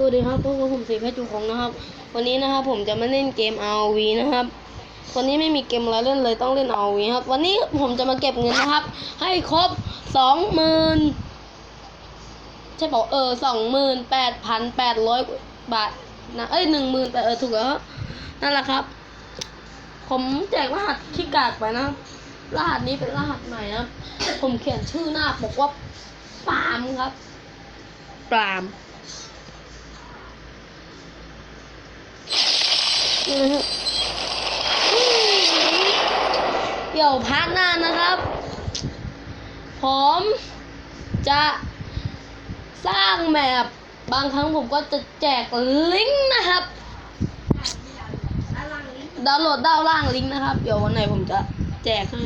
สวัสดีครับพวกบผมสีเพชรจุคงนะครับ วันนี้นะครับผมจะมาเล่นเกม RV นะครับวันนี้ไม่มีเกมอะไรเล่นเลยต้องเล่น RV ครับ วันนี้ผมจะมาเก็บเงินนะครับ ให้ครบสองหมื่นใช่เปล่าเออสองหมื่นแปดพันแปดร้อยบาทนะเอ้ยหนึ่งหมื่นแปดเออถูกแล้วนั่นแหละครับ ผมแจกรหัสขี้กากไปนะ รหัสนี้เป็นรหัสใหม่นะผมเขียนชื่อหน้าบอกว่าปามครับปาม นี่นะครับ เดี๋ยวพาร์ทหน้านะครับ ผมจะสร้างแมปบางครั้งผมก็จะแจกลิงก์นะครับดาวน์โหลดดาวน์ล่างลิงก์นะครับ เดี๋ยววันไหนผมจะแจกให้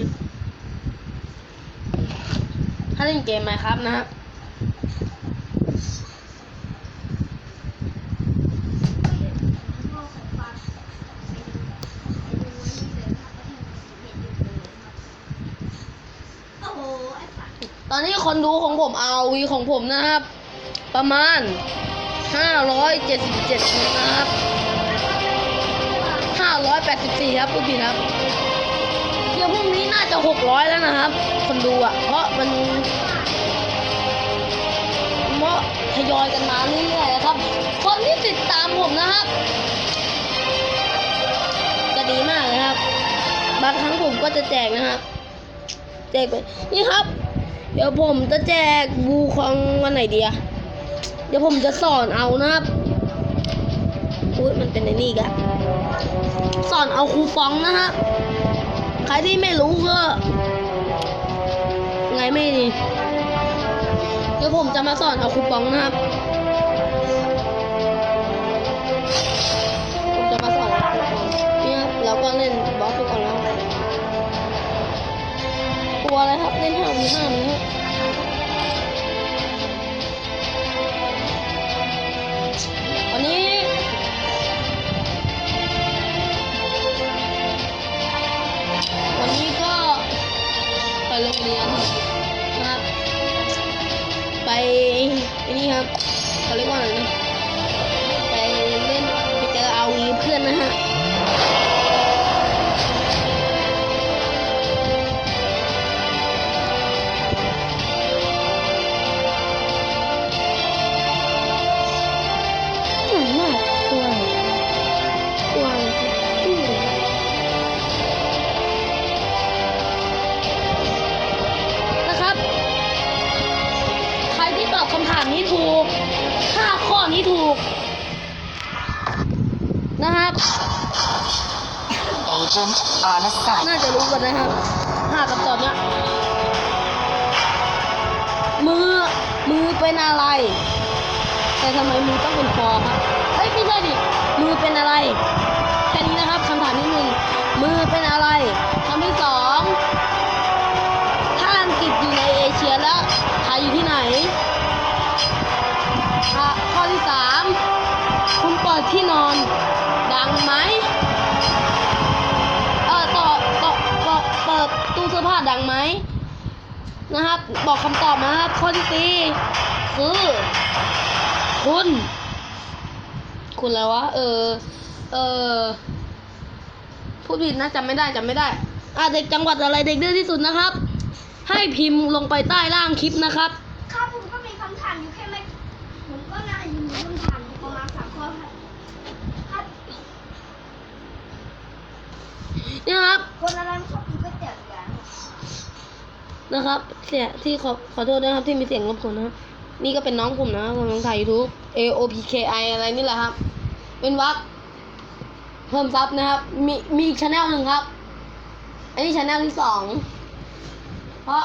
ถ้าเล่นเกมไหมครับนะครับ ตอนนี้คนดูของผมเอาวีของผมนะครับ ประมาณ 577คนนะครับ 584 ครับพูดผิดครับเดี๋ยวพรุ่งนี้น่าจะ 600 แล้วนะครับ คนดูอะ เพราะมันเพราะทยอยกันมาเรื่อยๆนะครับ คนที่ติดตามผมนะครับจะดีมากเลยครับ บางครั้งผมก็จะแจกนะครับแจกไปนี่ครับ เดี๋ยวผมจะแจกบูของวันไหนดีอะเดี๋ยวผมจะสอนเอานะครับอุ้ยมันเป็นในนี่กะสอนเอาคูปองนะครับใครที่ไม่รู้ก็ไงไม่ดีเดี๋ยวผมจะมาสอนเอาคูปองนะครับผมจะมาสอนเอาคูปองนี่ครับแล้วก็เล่นบอสทุกคนแล้วกลัวอะไรครับเล่นห้ามห้านี้ ไนะครับเอเจนต์อาร์นัสไซน่าจะรู้กันนะครับห้าคำตอบเนี้ยมือมือเป็นอะไร แต่ทำไมมือต้องเป็นคอครับเอ้ยไม่ใช่ดิมือเป็นอะไรแค่นี้นะครับคำถามที่หนึ่งมือเป็นอะไรคำที่สองถ้าอังกฤษอยู่ในเอเชียแล้วไทยอยู่ที่ไหนอะข้อที่สามคุณเปิดที่นอน ดังไหมเออต่อต่อต่อเปิดตู้เสื้อผ้าดังไหมนะครับ บอกคำตอบมาครับข้อที่สี่คือคุณ คุณอะไรวะเออ เออพูดผิดนะจำไม่ได้จำไม่ได้อะเด็กจังหวัดอะไรเด็กดื้อที่สุดนะครับ ให้พิมพ์ลงไปใต้ล่างคลิปนะครับ ครับผมก็มีคำถามอยู่แค่ไม่ผมก็น่าจะมีคำถามอยู่ประมาณสามข้อครับครับ นี่ครับ คนอะไรไม่ชอบกินก๋วยเตี๋ยวกันนะครับ เสียที่ขอขอโทษนะครับที่มีเสียงรบกวนนะครับนี่ก็เป็นน้องผมนะกำลังถ่ายยูทูบ A O P K I อะไรนี่แหละครับ เป็นวักเพิ่มซับนะครับ มีมีอีกชแนลหนึ่งครับ อันนี้ชแนลที่สองเพราะ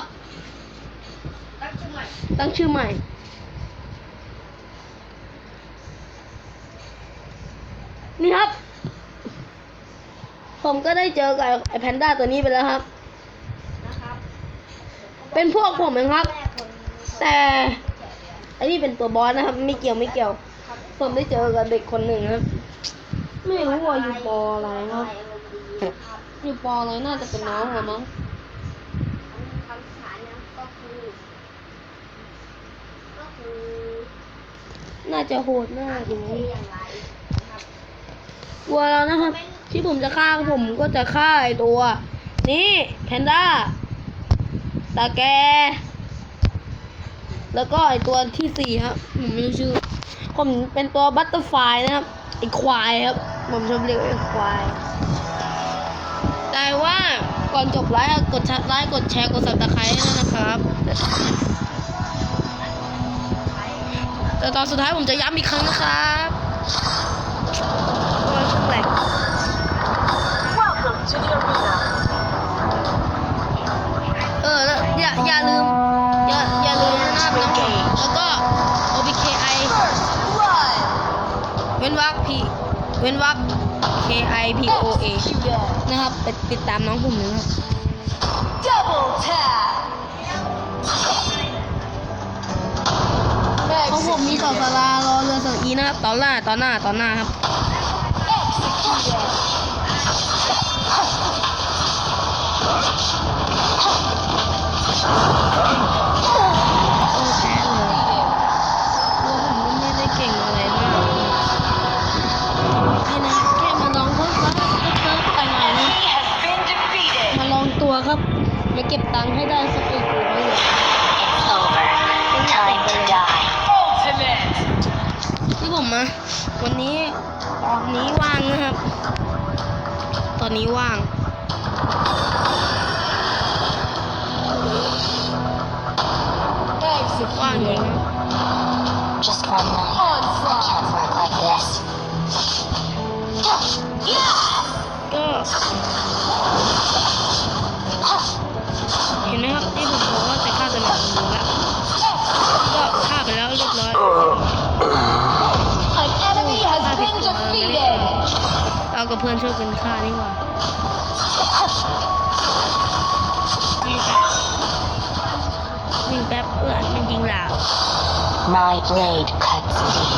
รักจังหวัดตั้งชื่อใหม่นี่ครับ ผมก็ได้เจอกับไอ้แพนด้าตัวนี้ไปแล้วครับนะครับเป็นพวกผมเองครับแรกคนแต่อันนี้เป็นตัวบอสนะครับ ไม่เกี่ยวไม่เกี่ยวครับผมได้เจอกับเด็กคนหนึ่งครับ ไม่รู้ว่าอยู่ปออะไรครับครับอยู่ปออะไรน่าจะเป็นน้องเหรอมั้งคำถามนะก็คือก็คือน่าจะโหดมากดูอย่างไรนะครับวัวแล้วนะครับ ที่ผมจะฆ่าผมก็จะฆ่าไอตัว นี่แพนด้าตาแก แล้วก็ไอตัวที่สี่ครับผมไม่รู้ชื่อ ผมเป็นตัวบัตเตอร์ไฟนะครับไอควายครับ ผมชอบเรียกไอควาย แต่ว่าก่อนจบไลฟ์กดชัดไลค์กดแชร์กดสับตะไคร้ด้วยนะครับแต่ตอนสุดท้ายผมจะย้ำอีกครั้งนะครับว่ ว้นวรรค KI POA Executed. นะครับไปติดตามน้องผมนะครับ Double tap. ของผมมีสองสารารอเรือสอีนะครับ ตอนหน้าตอนหน้าตอนหน้าครับ มาเก็บตังค์ให้ได้สักอีกตัวไม่เหลือ It's over. Time to die. Ultimate. ที่ผมมาวันนี้ตอนนี้ว่างนะครับ ตอนนี้ว่างว่างจริง Just one night. I can't work like this. ก็ เรากับเพื่อนช่วยกันฆ่านี่หว่าวิ่งแป๊บเพื่อนมันยิงหลาว My blade cuts deep.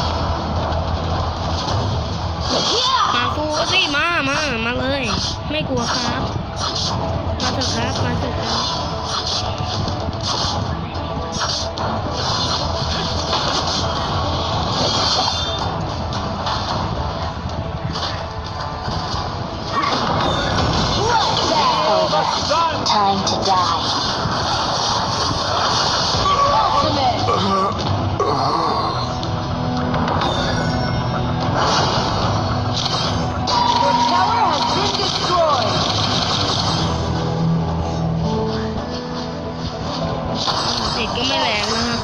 มาฟูสิมามามาเลย ไม่กลัวครับ มาเถอะครับ มาเถอะครับ Time to die. Ultimate. เด็กก็ไม่แรงนะครับ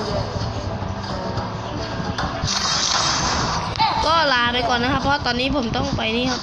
ก็ลาไปก่อนนะครับ เพราะตอนนี้ผมต้องไปนี่ครับ